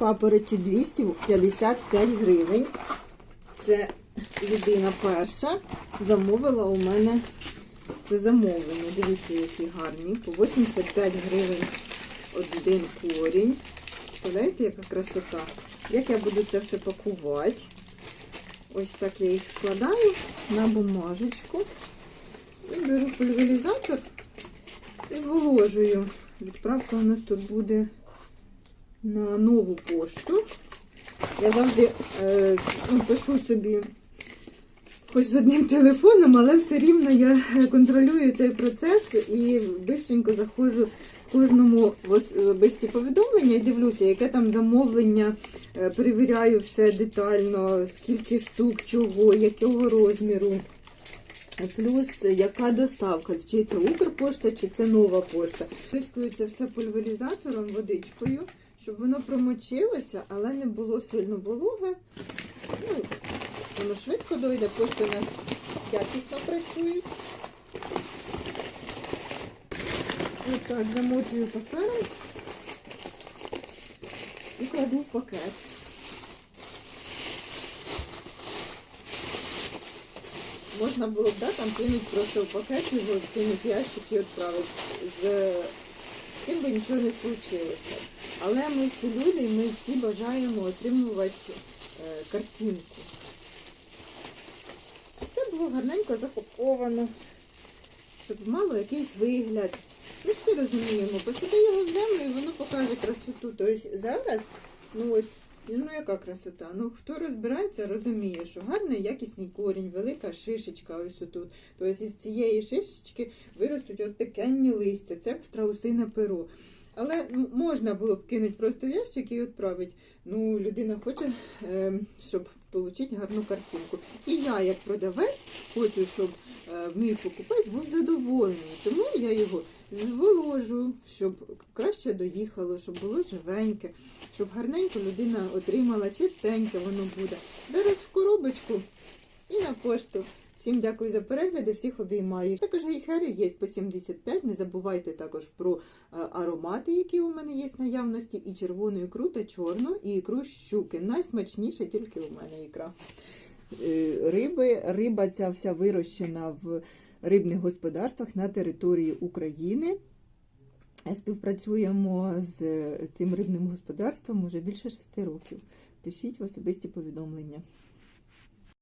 папороті 255 гривень. Це людина перша замовила у мене це замовлення. Дивіться, які гарні. По 85 гривень один корінь. Представляєте, яка красота? Як я буду це все пакувати? Ось так я їх складаю на бумажечку. І беру пульверізатор і зволожую. Відправка у нас тут буде на нову пошту. Я завжди е, ну, пишу собі хоч з одним телефоном, але все рівно я контролюю цей процес і швидко заходжу кожному в особисті повідомлення і дивлюся, яке там замовлення, е, перевіряю все детально, скільки штук, чого, якого розміру. Плюс яка доставка, чи це Укрпошта, чи це нова пошта. Прискую це все пульверізатором, водичкою, щоб воно промочилося, але не було сильно вологе. Ну, воно швидко дойде, пошти у нас якісно працюють. Ось так, замотую папером і кладу в пакет. Можна було б да, там кинути просто в пакет, його кинути в ящик і відправити. З цим би нічого не случилося. Але ми всі люди, і ми всі бажаємо отримувати е, картинку. Це було гарненько захоповано, щоб мало якийсь вигляд. Ми всі розуміємо, посади в землю і воно покаже красоту. Тобто зараз, ну ось, ну яка красота? Ну хто розбирається, розуміє, що гарний якісний корінь, велика шишечка ось отут. Тобто із цієї шишечки виростуть от пекенні листя. Це страусине перо. Але можна було б кинути просто в ящик і відправити. Ну, людина хоче, е, щоб отримати гарну картинку. І я, як продавець, хочу, щоб е, мій покупець був задоволений. Тому я його зволожу, щоб краще доїхало, щоб було живеньке, щоб гарненько людина отримала, чистеньке воно буде. Зараз в коробочку і на пошту. Всім дякую за перегляди, всіх обіймаю. Також гейхери є по 75. Не забувайте також про е, аромати, які у мене є в наявності, і червону ікру та чорну, і ікру щуки. Найсмачніше тільки у мене ікра. Е, Риби, риба ця вся вирощена в рибних господарствах на території України. Співпрацюємо з цим рибним господарством уже більше шести років. Пишіть в особисті повідомлення.